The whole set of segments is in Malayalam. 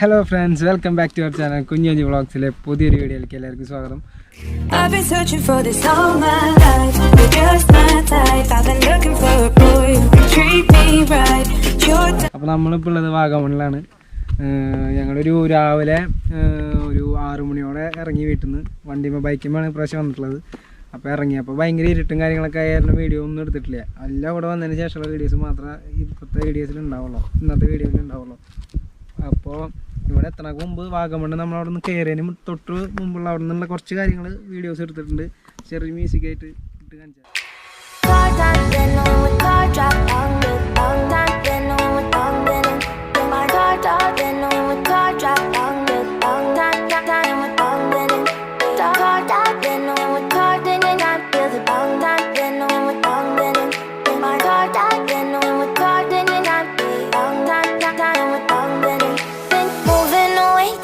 Hello friends welcome back to our channel കുഞ്ഞഞ്ഞി വ്ളോഗ്സിലെ പുതിയൊരു വീഡിയോയിലേക്ക് എല്ലാവർക്കും സ്വാഗതം. അപ്പോൾ നമ്മളിപ്പോൾ ഉള്ളത് വാഗമണിലാണ്. ഞങ്ങളൊരു രാവിലെ ഒരു ആറു മണിയോടെ ഇറങ്ങി വീട്ടിൽ നിന്ന് വണ്ടിമേ ബൈക്കുമ്പോൾ ഇപ്രാവശ്യം വന്നിട്ടുള്ളത്. അപ്പോൾ ഇറങ്ങി. അപ്പോൾ ഭയങ്കര ഇരുട്ടും കാര്യങ്ങളൊക്കെ ആയിരുന്നു വീഡിയോ ഒന്നും എടുത്തിട്ടില്ല. എല്ലാം ഇവിടെ വന്നതിന് ശേഷമുള്ള വീഡിയോസ് മാത്രമേ ഇപ്പോഴത്തെ വീഡിയോസിൽ ഉണ്ടാവുള്ളൂ. ഇന്നത്തെ വീഡിയോയിൽ ഉണ്ടാവുള്ളൂ. അപ്പോൾ ഇവിടെ എത്തണക്ക് മുമ്പ് വാഗമണ് നമ്മൾ അവിടെ നിന്ന് കയറിയതിന് തൊട്ട് മുമ്പുള്ള അവിടെ നിന്നുള്ള കുറച്ച് കാര്യങ്ങൾ വീഡിയോസ് എടുത്തിട്ടുണ്ട്. ചെറിയ മ്യൂസിക് ആയിട്ട് ഇട്ട് കാണിച്ചാൽ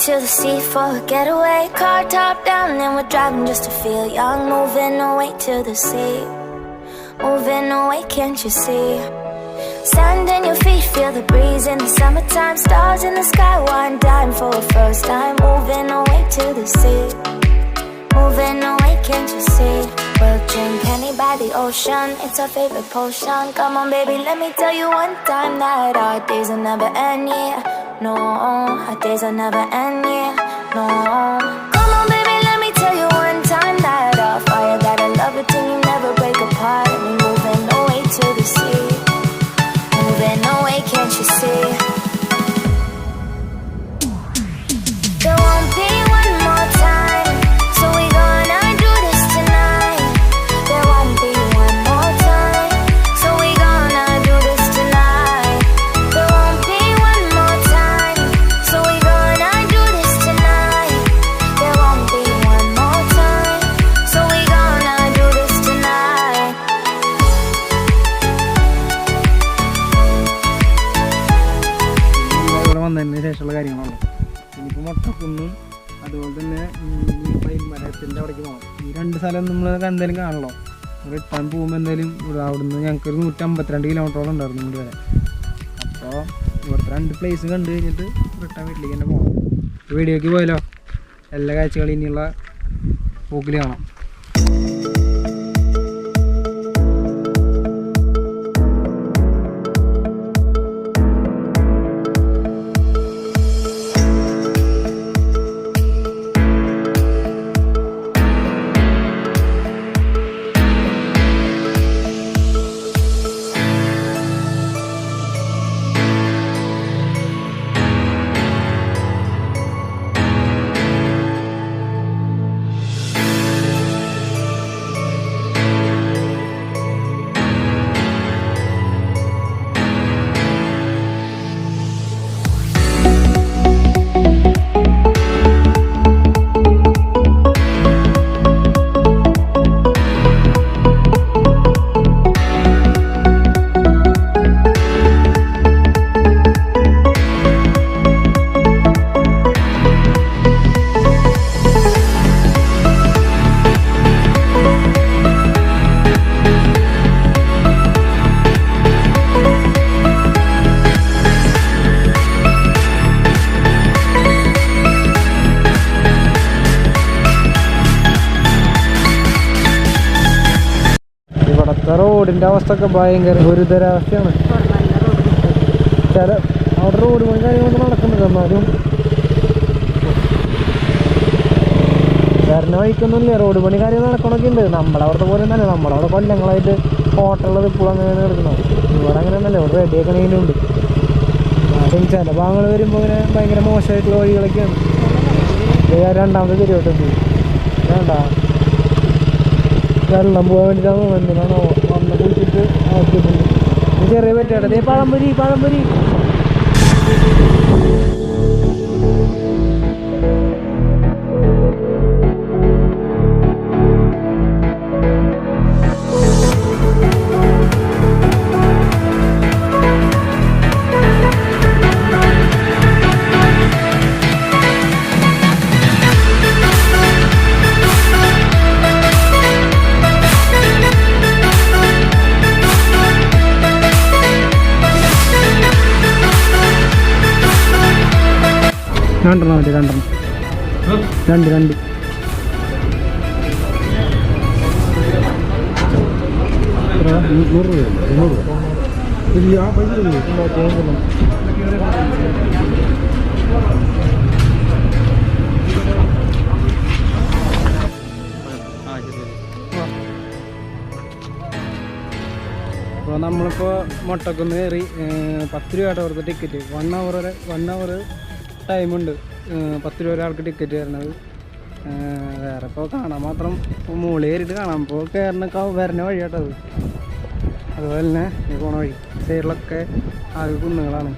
to the sea for a getaway. Car top down, then we're driving just to feel young. Moving away to the sea. Moving away, can't you see? Sand in your feet, feel the breeze in the summertime. Stars in the sky, one dime for a first time. Moving away to the sea. Moving away, can't you see? We'll drink honey by the ocean, it's our favorite potion. Come on, baby, let me tell you one time that our days will never end, yeah. No, our days will never end, yeah. No. നമ്മൾ എന്തായാലും കാണണോ. റിട്ടേൺ പോകുമ്പോൾ എന്തായാലും അവിടുന്ന് ഞങ്ങൾക്ക് ഒരു നൂറ്റമ്പത്തിരണ്ട് കിലോമീറ്ററോളം ഉണ്ടായിരുന്നു ഇങ്ങോട്ട് വരെ അപ്പോൾ ഇവിടുത്തെ രണ്ട് പ്ലേസ് കണ്ടു കഴിഞ്ഞിട്ട് റിട്ടേൺ വീട്ടിലേക്ക് തന്നെ പോകണം വീഡിയോക്ക് പോയാലോ? എല്ലാ കാഴ്ചകളും ഇനിയുള്ള പോക്കിൽ കാണാം. റോഡിന്റെ അവസ്ഥ ഒക്കെ ഭയങ്കര ഗുരുതരാവസ്ഥയാണ്. ചില അവിടെ റോഡ് പണി കാര്യങ്ങളൊക്കെ നടക്കുന്നുണ്ട് എന്നാലും. വരണ വഴിക്കൊന്നുമില്ല റോഡ് പണി കാര്യം നടക്കണമൊക്കെ ഉണ്ട്. നമ്മുടെ പോലെ തന്നെ നമ്മുടെ അവിടെ കൊല്ലങ്ങളായിട്ട് ഹോട്ടലുള്ളത് ഇപ്പോഴും അങ്ങനെ നടക്കണം ഇവിടെ അങ്ങനെ ഒന്നല്ല ഇവിടെ റെഡി ഉണ്ട്. അതും ചില ഭാഗങ്ങൾ വരുമ്പോൾ ഇങ്ങനെ ഭയങ്കര മോശമായിട്ടുള്ള വഴികളൊക്കെയാണ്. രണ്ടാമത്തെ തിരിയോട്ടെത്തി വേണ്ട വെള്ളം പോകാൻ വേണ്ടിയിട്ടാണ് എന്തിനാണോ? വന്ന് കുളിച്ചിട്ട് ഇത് ചെറിയ പറ്റാട്ടെ പഴംപൊരി പഴംപൊരി രണ്ട് രണ്ട് നൂറ് രൂപ രൂപ. ഇല്ല ആ പൈസ. അപ്പോൾ നമ്മളിപ്പോൾ മുട്ടക്കുന്ന് കയറി പത്ത് പത്ത് ആയിട്ട് അവർക്ക് ടിക്കറ്റ് വൺ അവർ വരെ വൺ അവർ ടൈമുണ്ട് പത്ത് രൂപ ഒരാൾക്ക് ടിക്കറ്റ് ഏർ, വേറെ ഇപ്പോൾ കാണാൻ മാത്രം മുകളിൽ കയറിയിട്ട് കാണാം. ഇപ്പോൾ കയറിനൊക്കെ വരണ വഴി കേട്ടത് അതുപോലെ തന്നെ ഈ പോണ വഴി. സൈഡിലൊക്കെ ആകെ കുന്നുകളാണ്.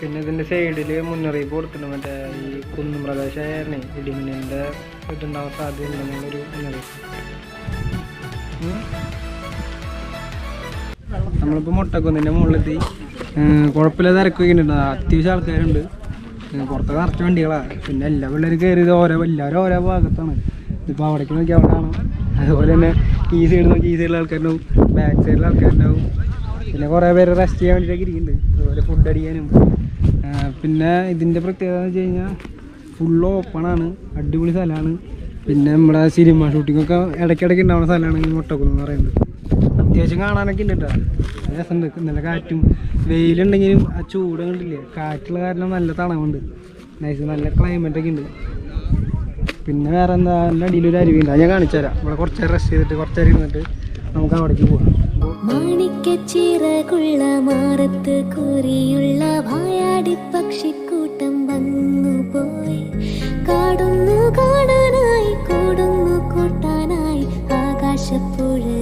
പിന്നെ ഇതിന്റെ സൈഡിൽ മുന്നറിയിപ്പ് കൊടുത്തിട്ടുണ്ട്. മറ്റേ ഈ കുന്നും പ്രദേശമായിരുന്നേ ഇടിമിന്നലിന്റെ ഇതുണ്ടാവാൻ സാധ്യതയുണ്ടെന്നുള്ളൊരു മുന്നറിയിപ്പ്. നമ്മളിപ്പോൾ മുട്ടക്കുന്നിന്റെ മുകളിലെത്തി. കുഴപ്പമില്ല തിരക്ക് വയ്ക്കുന്നുണ്ട് അത്യാവശ്യം ആൾക്കാരുണ്ട്. ഏഹ് പുറത്തൊക്കെ നിറച്ച് വണ്ടികളാണ് പിന്നെ എല്ലാ പിള്ളേരും കയറിയത് ഓരോ എല്ലാവരും ഓരോ ഭാഗത്താണ്. ഇപ്പോൾ അവിടേക്ക് നോക്കി അവിടെ കാണാം. അതുപോലെ തന്നെ ഈ സൈഡ് നോക്കി ഈ സൈഡിലെ ആൾക്കാരുണ്ടാവും. ബാക്ക് സൈഡിലെ ആൾക്കാരുണ്ടാവും. പിന്നെ കുറേ പേര് റെസ്റ്റ് ചെയ്യാൻ വേണ്ടിയിട്ടൊക്കെ ഇരിക്കുന്നുണ്ട്. അതുപോലെ ഫുഡ് അടിക്കാനും. പിന്നെ ഇതിന്റെ പ്രത്യേകത എന്ന് വെച്ച് കഴിഞ്ഞാൽ ഫുൾ ഓപ്പണാണ് അടിപൊളി സ്ഥലമാണ്. പിന്നെ നമ്മുടെ സിനിമ ഷൂട്ടിങ്ങൊക്കെ ഇടയ്ക്കിടയ്ക്ക് ഉണ്ടാവുന്ന സ്ഥലമാണ് ഈ മുട്ടക്കുന്ന് എന്ന് പറയുന്നത്. അത്യാവശ്യം കാണാനൊക്കെ ഉണ്ട് കേട്ടോ. നല്ല രസമുണ്ട്. നല്ല കാറ്റും വെയിലുണ്ടെങ്കിലും ആ ചൂട് കണ്ടില്ലേ? കാറ്റുള്ള കാരണം നല്ല തണവുണ്ട്. നൈസ് നല്ല ക്ലൈമറ്റ് ഒക്കെ ഉണ്ട്. പിന്നെ വേറെ എന്താ? നല്ല അടിയിലൊരു അരുവിയുണ്ട് അത് ഞാൻ കാണിച്ചു തരാം. ഇവിടെ കുറച്ച് റെസ്റ്റ് ചെയ്തിട്ട് കുറച്ച് നേരം ഇരുന്നിട്ട് നമുക്ക് അവിടേക്ക് പോവാം. മാണിക്കച്ചിറകുള്ള മാറത്ത് കുറിയുള്ള വായാടി പക്ഷിക്കൂട്ടം വന്നു പോയി. കാടുന്നു കാണാനായി കൂടുന്നു കൂട്ടാനായി. ആകാശപ്പുഴ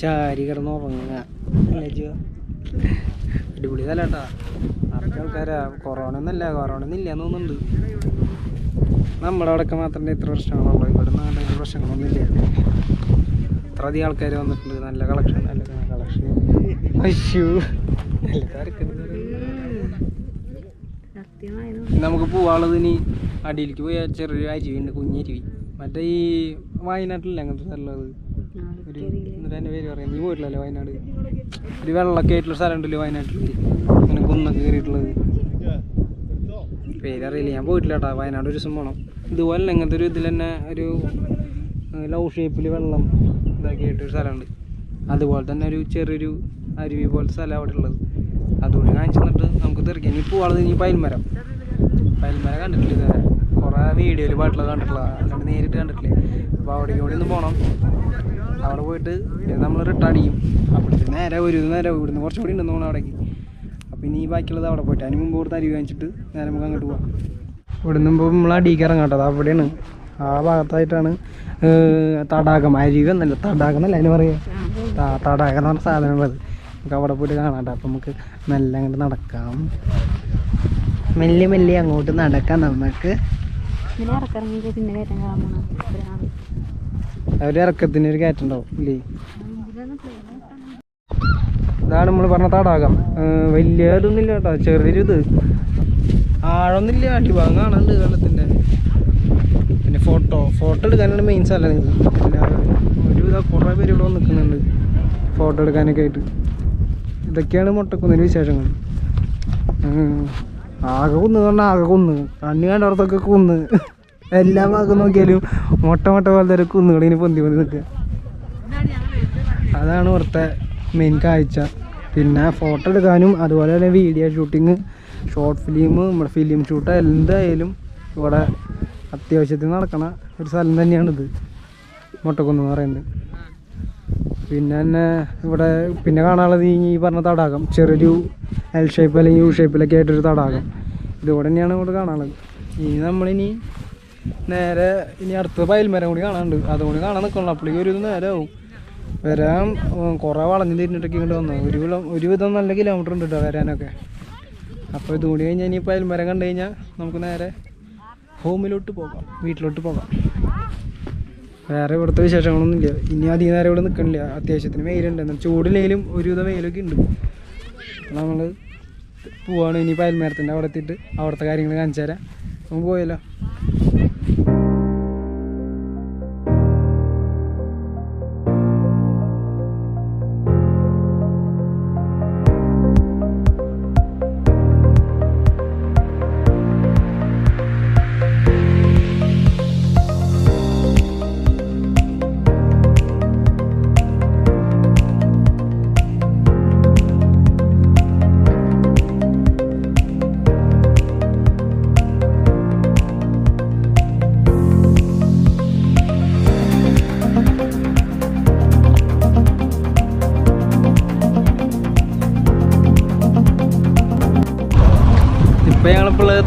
ചാരി കിടന്ന് ഉറങ്ങുക അടിപൊളി സ്ഥലട്ടാ നിറച്ച ആൾക്കാരാ. കൊറോണ ഒന്നല്ല കൊറോണ ഒന്നും ഇല്ല തോന്നുന്നുണ്ട്. നമ്മുടെ അവിടെയൊക്കെ മാത്രമേ ഇത്ര പ്രശ്നങ്ങളുള്ളൂ ഇവിടെ നാട്ടിൽ പ്രശ്നങ്ങളൊന്നും ഇല്ല. ഇത്ര അധികം ആൾക്കാർ വന്നിട്ടുണ്ട്. നല്ല കളക്ഷൻ നല്ല കളക്ഷൻ അയ്യോ. നല്ല നമുക്ക് പോവാനുള്ളത് ഇനി അടിയിലേക്ക് പോയാൽ ചെറിയൊരു അരുവിയുണ്ട് കുഞ്ഞരുവി. മറ്റേ ഈ വയനാട്ടിലല്ലേ അങ്ങനത്തെ സ്ഥലമുള്ളത് ഒരു എന്നിട്ട് എന്റെ പേര് പറയാം. നീ പോയിട്ടില്ലല്ലോ വയനാട്? ഒരു വെള്ളമൊക്കെ ആയിട്ടുള്ള സ്ഥലം ഉണ്ടല്ലോ വയനാട്ടിൽ അങ്ങനെ കുന്നൊക്കെ കയറിയിട്ടുള്ളത്. പേരറിയില്ല. ഞാൻ പോയിട്ടില്ല കേട്ടോ വയനാട് ഒരു ദിവസം പോകണം ഇതുപോലെ ഇങ്ങനത്തെ ഒരു ഇതിൽ തന്നെ ഒരു ലവ് ഷേപ്പിൽ വെള്ളം ഇതാക്കിയിട്ട് ഒരു സ്ഥലമുണ്ട്. അതുപോലെ തന്നെ ഒരു ചെറിയൊരു അരുവി പോലത്തെ സ്ഥലം അവിടെ ഉള്ളത്. അതുകൊണ്ട് കാണിച്ചു തന്നിട്ട് നമുക്ക് തെറിക്കാം. ഇനി പോവാളത് ഇനി പയൽമരം പയൽമരം കണ്ടിട്ടില്ല ഇതുവരെ? കുറേ വീഡിയോയിൽ പാട്ടുള്ളത് കണ്ടിട്ടില്ല അല്ലാണ്ട് നേരിട്ട് കണ്ടിട്ടില്ലേ? അപ്പോൾ അവിടേക്ക് കൂടി ഒന്ന് പോകണം അവിടെ പോയിട്ട് നമ്മൾ റിട്ടേൺ അടിക്കും. അവിടുത്തെ നേരെ ഒരു നേരെ ഇവിടുന്ന് കുറച്ചും കൂടി ഉണ്ടെന്ന് തോന്നുന്നു അവിടേക്ക്. അപ്പോൾ ഇനി ബാക്കിയുള്ളത് അവിടെ പോയിട്ട് അതിന് മുമ്പ് ഇവിടുത്തെ അരി വാങ്ങിച്ചിട്ട് നേരെ നമുക്ക് അങ്ങോട്ട് പോകാം ഇവിടെ നിന്ന് നമ്മൾ അടിക്ക് അത് അവിടെയാണ്. ആ ഭാഗത്തായിട്ടാണ് തടാകം. അരുവി എന്നല്ല തടാകം എന്നല്ല അതിന് പറയുക തടാകം എന്ന് പറഞ്ഞ സാധനം ഉള്ളത്. നമുക്ക് അവിടെ പോയിട്ട് കാണാട്ടോ അപ്പം നമുക്ക് മെല്ലെ അങ്ങോട്ട് നടക്കാം. മെല്ലെ മെല്ലെ അങ്ങോട്ട് നടക്കാം നമുക്ക്. പിന്നെ ഇറക്കിറങ്ങിയിട്ട് പിന്നെ കയറ്റം കാണാൻ ഒരു ഇറക്കത്തിന് ഒരു കയറ്റം ഉണ്ടാവും ഇല്ലേ? ഇതാണ് നമ്മൾ പറഞ്ഞ തടാകം. വലിയ ഇതൊന്നുമില്ല കേട്ടോ ചെറിയൊരു ഇത്. ആഴമൊന്നുമില്ല അടിഭാഗം കാണാനുണ്ട് വെള്ളത്തിന്റെ പിന്നെ ഫോട്ടോ ഫോട്ടോ എടുക്കാനാണ് മെയിൻ സ്ഥലം ഇത്. ഒരുവിധ കുറേ പേര് ഇവിടെ നിൽക്കുന്നുണ്ട് ഫോട്ടോ എടുക്കാനൊക്കെ ആയിട്ട്. ഇതൊക്കെയാണ് മുട്ടക്കുന്നതിന് വിശേഷങ്ങൾ. ആകെ കുന്ന് പറഞ്ഞാൽ ആകെ കുന്ന്. കണ്ണു കണ്ടവർക്കൊക്കെ കുന്ന്. എല്ലാ ഭാഗം നോക്കിയാലും മൊട്ട മൊട്ട പോലത്തെ ഒരു കുന്നുകളിൽ പൊന്തി പൊന്തി നിൽക്കുക അതാണ് ഇവിടുത്തെ മെയിൻ കാഴ്ച. പിന്നെ ഫോട്ടോ എടുക്കാനും അതുപോലെ തന്നെ വീഡിയോ ഷൂട്ടിങ് ഷോർട്ട് ഫിലിം നമ്മുടെ ഫിലിം ഷൂട്ട് എന്തായാലും ഇവിടെ അത്യാവശ്യത്തിന് നടക്കണ ഒരു സ്ഥലം തന്നെയാണിത്. മുട്ടക്കുന്ന് എന്ന് പറയുന്നത്. പിന്നെ തന്നെ ഇവിടെ പിന്നെ കാണാനുള്ളത് ഈ ഈ പറഞ്ഞ തടാകം ചെറിയൊരു എൽ ഷേപ്പ് അല്ലെങ്കിൽ യു ഷേപ്പിലൊക്കെ ആയിട്ടൊരു തടാകം. ഇതോടെ തന്നെയാണ് ഇവിടെ കാണാനുള്ളത്. ഇനി നമ്മളിനി നേരെ ഇനി അടുത്ത പയൽമരം കൂടി കാണാനുണ്ട്. അതുകൊണ്ട് കാണാൻ നിൽക്കണം അപ്പോഴേക്കും ഒരു നേരം ആവും വരാൻ കുറേ വളഞ്ഞു തിരിഞ്ഞിട്ടൊക്കെ ഇങ്ങോട്ട് വന്നു. ഒരു കിലോ ഒരുവിധം നല്ല കിലോമീറ്റർ ഉണ്ട് കേട്ടോ വരാനൊക്കെ. അപ്പോൾ ഇതും കൂടി കഴിഞ്ഞാൽ ഇനി പയൽമരം കണ്ടു കഴിഞ്ഞാൽ നമുക്ക് നേരെ ഹോമിലോട്ട് പോകാം. വീട്ടിലോട്ട് പോകാം. വേറെ ഇവിടുത്തെ വിശേഷങ്ങളൊന്നും ഇല്ല ഇനി അധികം നേരം ഇവിടെ നിൽക്കണില്ല അത്യാവശ്യത്തിന് വെയിലുണ്ട്. എന്നാൽ ചൂടില്ലെങ്കിലും ഒരുവിധം വെയിലൊക്കെ ഉണ്ട്. നമ്മൾ പോവാണ്. ഇനി പയൽമരത്തിന്റെ അവിടെ എത്തിയിട്ട് അവിടുത്തെ കാര്യങ്ങൾ കാണിച്ചു തരാം നമുക്ക് പോയല്ലോ.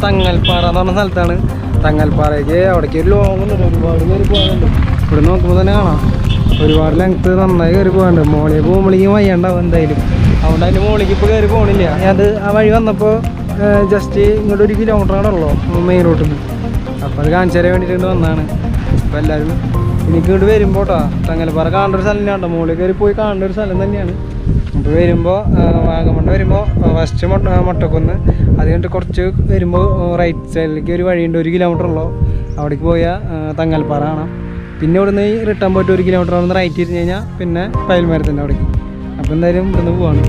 തങ്ങൽപ്പാറ എന്ന് പറഞ്ഞ സ്ഥലത്താണ്. തങ്ങൽപ്പാറയ്ക്ക് അവിടേക്ക് ഒരു ലോങ് ഉണ്ട്. ഒരുപാട് കയറി പോകാനുണ്ട് ഇവിടെ നോക്കുമ്പോൾ തന്നെ കാണാം. ഒരുപാട് ലെങ്ത്ത് നന്നായി കയറി പോകാനുണ്ട്. മോളിൽ പോകുമ്പോഴേക്കും വയ്യണ്ടാവും എന്തായാലും. അതുകൊണ്ട് അതിന്റെ മോളിലേക്ക് ഇപ്പോൾ കയറി പോകണില്ല അത് ആ വഴി വന്നപ്പോൾ ജസ്റ്റ് ഇങ്ങോട്ട് ഒരു കിലോമീറ്റർ കൂടെ ഉള്ളൂ മെയിൻ റോട്ടിൽ നിന്ന് അപ്പോൾ അത് കാണിച്ചു തരാൻ വേണ്ടിയിട്ട് വന്നതാണ് അപ്പോൾ എല്ലാവരും എനിക്ക് ഇങ്ങോട്ട് കേട്ടോ തങ്ങൽപ്പാറ കാണേണ്ട ഒരു സ്ഥലം തന്നെയാണ് മോളിൽ കയറി പോയി കാണേണ്ട ഒരു സ്ഥലം തന്നെയാണ്. അപ്പോൾ വരുമ്പോൾ വാഗമണ് വരുമ്പോൾ ഫസ്റ്റ് മുട്ട മുട്ടക്കുന്ന്. അത് കഴിഞ്ഞിട്ട് കുറച്ച് വരുമ്പോൾ റൈറ്റ് സൈഡിലേക്ക് ഒരു വഴിയുണ്ട് ഒരു കിലോമീറ്റർ ഉള്ളൂ. അവിടേക്ക് പോയാൽ തങ്ങൽപ്പാറ കാണാം. പിന്നെ ഇവിടുന്ന് റിട്ടേൺ പോയിട്ട് ഒരു കിലോമീറ്റർ നിന്ന് റൈറ്റ് തിരിഞ്ഞ് കഴിഞ്ഞാൽ പിന്നെ പയൽമരത്തിന്റെ അവിടേക്ക്. അപ്പോൾ എന്തായാലും ഇവിടുന്ന് പോവാണ്.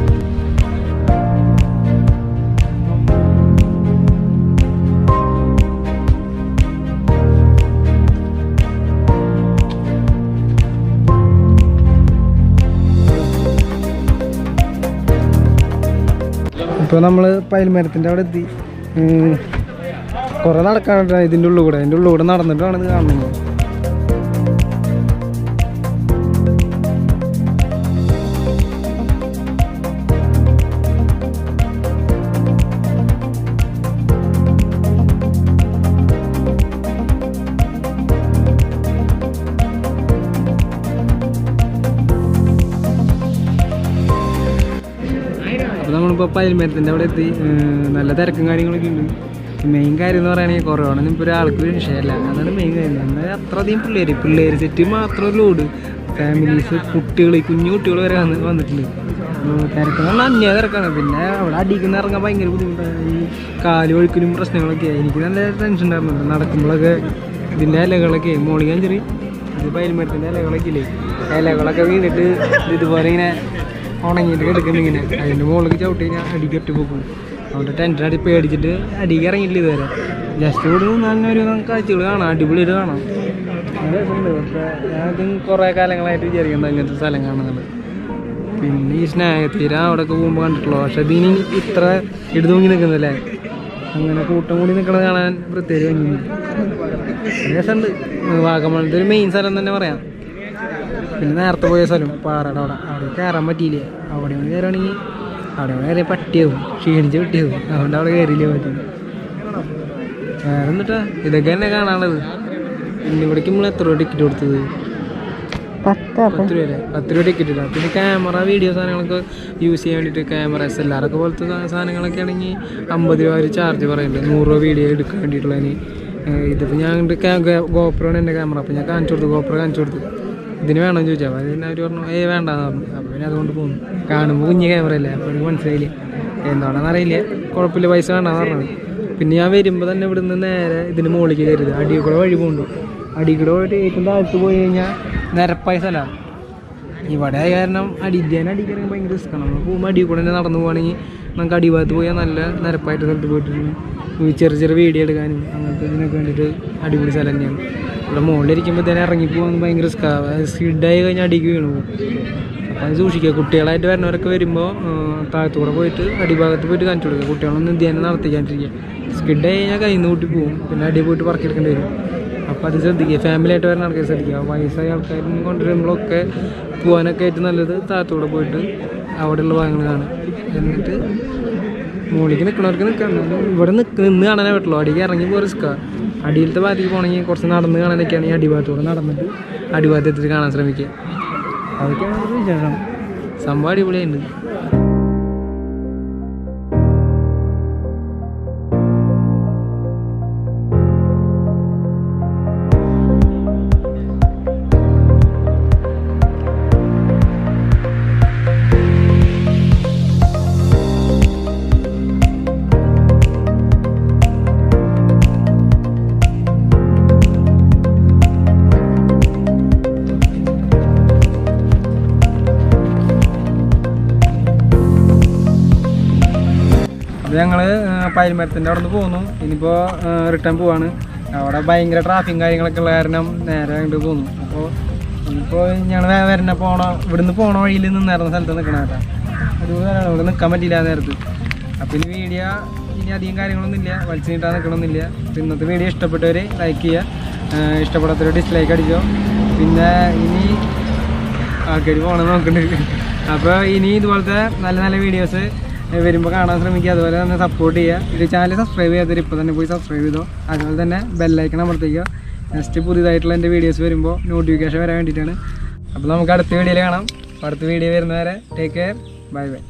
ഇപ്പോൾ നമ്മൾ പയൽമരത്തിന്റെ അവിടെ എത്തി. കുറേ നടക്കാനുണ്ട്. ഇതിന്റെ ഉള്ളിൽ കൂടെ. അതിന്റെ ഉള്ളിൽ കൂടെ നടന്നിട്ടാണ് ഇത് കാണുന്നത്. നമ്മളിപ്പോൾ പയൽമരത്തിന്റെ അവിടെ എത്തി. നല്ല തിരക്കും കാര്യങ്ങളൊക്കെ ഉണ്ട്. മെയിൻ കാര്യം എന്ന് പറയുകയാണെങ്കിൽ കുറവാണ് ഇപ്പോൾ ഒരാൾക്ക് ഒരു വിഷയമല്ല. അതാണ് മെയിൻ കാര്യം. എന്നാൽ അത്രയധികം പിള്ളേർ പിള്ളേർ സെറ്റ് മാത്രം ലോഡ് ഫാമിലീസ് കുട്ടികൾ കുഞ്ഞു കുട്ടികൾ വരെ വന്ന് വന്നിട്ടുണ്ട്. തിരക്കുന്ന പറഞ്ഞാൽ തിരക്കാണ്. പിന്നെ അവിടെ അടിക്കുന്ന ഇറങ്ങാൻ ഭയങ്കര ബുദ്ധിമുട്ടാണ്. ഈ കാൽ ഒഴുക്കിനും പ്രശ്നങ്ങളൊക്കെ. എനിക്ക് നല്ല ടെൻഷൻ ഉണ്ടായിരുന്നു. നടക്കുമ്പോഴൊക്കെ ഇതിന്റെ ഇലകളൊക്കെ മോളിക്കാൻ ചെറിയ ഇത് പയൽമരത്തിന്റെ ഇലകളൊക്കെ ഇല്ലേ? ഇലകളൊക്കെ വീണിട്ട് ഇതുപോലെ ഇങ്ങനെ ഉണങ്ങിയിട്ട് കിടക്കുന്നു ഇങ്ങനെ. അതിന്റെ മുകളിലേക്ക് ചവിട്ടി കഴിഞ്ഞാൽ അടി കെട്ടി പോകും അതുകൊണ്ട് ടെൻഷൻ അടി പേടിച്ചിട്ട് അടിക്ക് ഇറങ്ങിയില്ല ഇതുവരെ. ജസ്റ്റ് ഇവിടെ നല്ല ഒരു കാഴ്ചകൾ കാണാം അടിപൊളിയായിട്ട് കാണാം. ഞാനത് പക്ഷേ കുറേ കാലങ്ങളായിട്ട് വിചാരിക്കുന്നത് അങ്ങനത്തെ സ്ഥലം കാണുന്നത്. പിന്നെ ഈ സ്നേഹത്തീര അവിടെയൊക്കെ പോകുമ്പോൾ കണ്ടിട്ടുള്ളൂ. പക്ഷെ ഇതിന് ഇത്ര ഇടതു മുങ്ങി നിൽക്കുന്നില്ലേ അങ്ങനെ കൂട്ടം കൂടി നിൽക്കണത് കാണാൻ പ്രത്യേക രസമുണ്ട്. വാഗമണത്തെ ഒരു മെയിൻ സ്ഥലം തന്നെ പറയാം. പിന്നെ നേരത്തെ പോയ സ്ഥലം പാറയുടെ അവിടെ. അവിടെ കയറാൻ പറ്റിയില്ല? അവിടെ ഒന്ന് കയറുകയാണെങ്കിൽ അവിടെ കയറിയ പട്ടിയാവും. ക്ഷീണിച്ച് പട്ടിയാവും അതുകൊണ്ട് അവിടെ കയറിയില്ല പറ്റി. വേറെ എന്നിട്ടാ ഇതൊക്കെ തന്നെ കാണാനുള്ളത്. പിന്നെ ഇവിടേക്ക് നമ്മൾ എത്ര രൂപ ടിക്കറ്റ് കൊടുത്തത്? പത്ത് രൂപ. പത്ത് രൂപ ടിക്കറ്റ് ഇടാം. പിന്നെ ക്യാമറ വീഡിയോ സാധനങ്ങളൊക്കെ യൂസ് ചെയ്യാൻ വേണ്ടിയിട്ട് ക്യാമറ എസ് എൽ ആർ ഒക്കെ പോലത്തെ സാധനങ്ങളൊക്കെ ആണെങ്കിൽ അമ്പത് രൂപ ഒരു ചാർജ് പറയുന്നുണ്ട് നൂറ് രൂപ വീഡിയോ എടുക്കാൻ വേണ്ടിയിട്ടുള്ളതിന്. ഇതിപ്പോൾ ഞാൻ ഗോപ്രോണ് എന്റെ ക്യാമറ അപ്പോൾ ഞാൻ കാണിച്ചു കൊടുത്തു. ഗോപ്രോ കാണിച്ചു കൊടുത്തു. ഇതിന് വേണമെന്ന് ചോദിച്ചാൽ അപ്പോൾ അവർ പറഞ്ഞു ഏ വേണ്ട പറഞ്ഞു. അപ്പോൾ പിന്നെ അതുകൊണ്ട് പോകുന്നു. കാണുമ്പോൾ കുഞ്ഞ് ക്യാമറ അല്ലേ അപ്പോൾ എനിക്ക് മനസ്സിലായില്ല? എന്താണെന്ന് അറിയില്ല. കുഴപ്പമില്ല പൈസ വേണ്ടെന്ന് പറഞ്ഞത്. പിന്നെ ഞാൻ വരുമ്പോൾ തന്നെ ഇവിടുന്ന് നേരെ ഇതിന് മുകളിലേക്ക് കയറിയത്. അടിയിൽ കൂടെ വഴി പോകുന്നു അടിയിൽ കൂടെ പോയിട്ട് ഏറ്റവും താഴത്ത് പോയി കഴിഞ്ഞാൽ നിരപ്പായ സ്ഥലമാണ്. ഇവിടെ ആയ കാരണം അടിക്കാൻ അടിക്കണമെങ്കിൽ ഭയങ്കര റിസ്ക്കാണ് നമ്മൾ പോകുമ്പോൾ കൂടെ തന്നെ നടന്നു പോകണമെങ്കിൽ നമുക്ക് അടിഭാഗത്ത് പോയാൽ നല്ല നിരപ്പായിട്ട് സ്ഥലത്ത് പോയിട്ടുണ്ട്. ചെറിയ ചെറിയ വീഡിയോ എടുക്കാനും അങ്ങനത്തെ ഇതിനൊക്കെ വേണ്ടിയിട്ട് അടിപൊളി സ്ഥലം തന്നെയാണ്. ഇവിടെ മുകളിലിരിക്കുമ്പോൾ തന്നെ ഇറങ്ങിപ്പോകാൻ ഭയങ്കര റിസ്ക്കാണ് സ്കിഡായി കഴിഞ്ഞാൽ അടിക്ക് വീണു പോകും. അപ്പോൾ അത് സൂക്ഷിക്കുക. കുട്ടികളായിട്ട് വരുന്നവരൊക്കെ വരുമ്പോൾ താഴത്തൂടെ പോയിട്ട് അടിഭാഗത്ത് പോയിട്ട് കാണിച്ചു കൊടുക്കുക. കുട്ടികളൊന്നും ധ്യാനം നടത്തിക്കാണ്ടിരിക്കുക. സ്കിഡ് ആയി കഴിഞ്ഞാൽ കയ്യിൽ നിന്ന് കൂട്ടി പോകും. പിന്നെ അടി പോയിട്ട് പറക്കിയെടുക്കേണ്ടി വരും. അപ്പോൾ അത് ശ്രദ്ധിക്കുക. ഫാമിലിയായിട്ട് വരുന്ന ആൾക്കാർ ശ്രദ്ധിക്കുക. വയസ്സായ ആൾക്കാരും കൊണ്ടുവരുമ്പോഴൊക്കെ പോകാനൊക്കെ ഏറ്റവും നല്ലത് താഴത്തൂടെ പോയിട്ട് അവിടെയുള്ള ഭാഗങ്ങൾ കാണും എന്നിട്ട് മുകളിലേക്ക് നിൽക്കണവർക്ക് നിൽക്കാം. എന്നാലും ഇവിടെ നിൽക്ക് നിന്ന് കാണാനേ പറ്റുള്ളൂ. അടിക്ക് ഇറങ്ങി പോകാൻ റിസ്ക്കാണ് അടിയിലത്തെ ഭാഗത്തേക്ക് പോകണമെങ്കിൽ കുറച്ച് നടന്ന് കാണാനൊക്കെയാണെങ്കിൽ അടിഭാഗത്തൂടെ നടന്നിട്ട് അടിഭാഗത്ത് എത്തിയിട്ട് കാണാൻ ശ്രമിക്കുക. അതൊക്കെയാണ് വിശേഷം. സംഭവം അടിപൊളിയുണ്ട് ഞങ്ങൾ പൈൽമരത്തിന്റെ അവിടെ നിന്ന് പോന്നു. ഇനിയിപ്പോൾ റിട്ടേൺ പോവാണ്. അവിടെ ഭയങ്കര ട്രാഫിക്കും കാര്യങ്ങളൊക്കെ ഉള്ള കാരണം നേരെ അങ്ങോട്ട് പോന്നു. അപ്പോൾ ഇനിയിപ്പോൾ ഞങ്ങൾ വരുന്ന പോണ ഇവിടുന്ന് പോണ വഴിയിൽ നിന്നായിരുന്ന സ്ഥലത്ത് നിൽക്കണ കേട്ടോ. ഒരു ഇവിടെ നിൽക്കാൻ പറ്റില്ല ആ നേരത്ത്. അപ്പോൾ ഇനി വീഡിയോ ഇനി അധികം കാര്യങ്ങളൊന്നും ഇല്ല. വലിച്ചു നീട്ടാൻ നിൽക്കണമെന്നില്ല ഇന്നത്തെ വീഡിയോ ഇഷ്ടപ്പെട്ടവർ ലൈക്ക് ചെയ്യുക. ഇഷ്ടപ്പെടാത്തവർ ഡിസ്ലൈക്ക് അടിച്ചോ പിന്നെ ഇനി ആൾക്കാർ പോകണം നോക്കുന്നുണ്ട് അപ്പോൾ ഇനി ഇതുപോലത്തെ നല്ല നല്ല വീഡിയോസ് വരുമ്പോൾ കാണാൻ ശ്രമിക്കുക. അതുപോലെ തന്നെ സപ്പോർട്ട് ചെയ്യുക. ഇത് ചാനൽ സബ്സ്ക്രൈബ് ചെയ്യാത്തവർ ഇപ്പോൾ തന്നെ പോയി സബ്സ്ക്രൈബ് ചെയ്തോ. അതുപോലെ തന്നെ ബെല്ലൈക്കൺ അമർത്തിക്കുക. നെക്സ്റ്റ് പുതിയതായിട്ടുള്ള എന്റെ വീഡിയോസ് വരുമ്പോൾ നോട്ടിഫിക്കേഷൻ വരാൻ വേണ്ടിയിട്ടാണ്. അപ്പോൾ നമുക്ക് അടുത്ത വീഡിയോയിൽ കാണാം. അടുത്ത വീഡിയോ വരുന്നവരെ ടേക്ക് കെയർ ബൈ ബൈ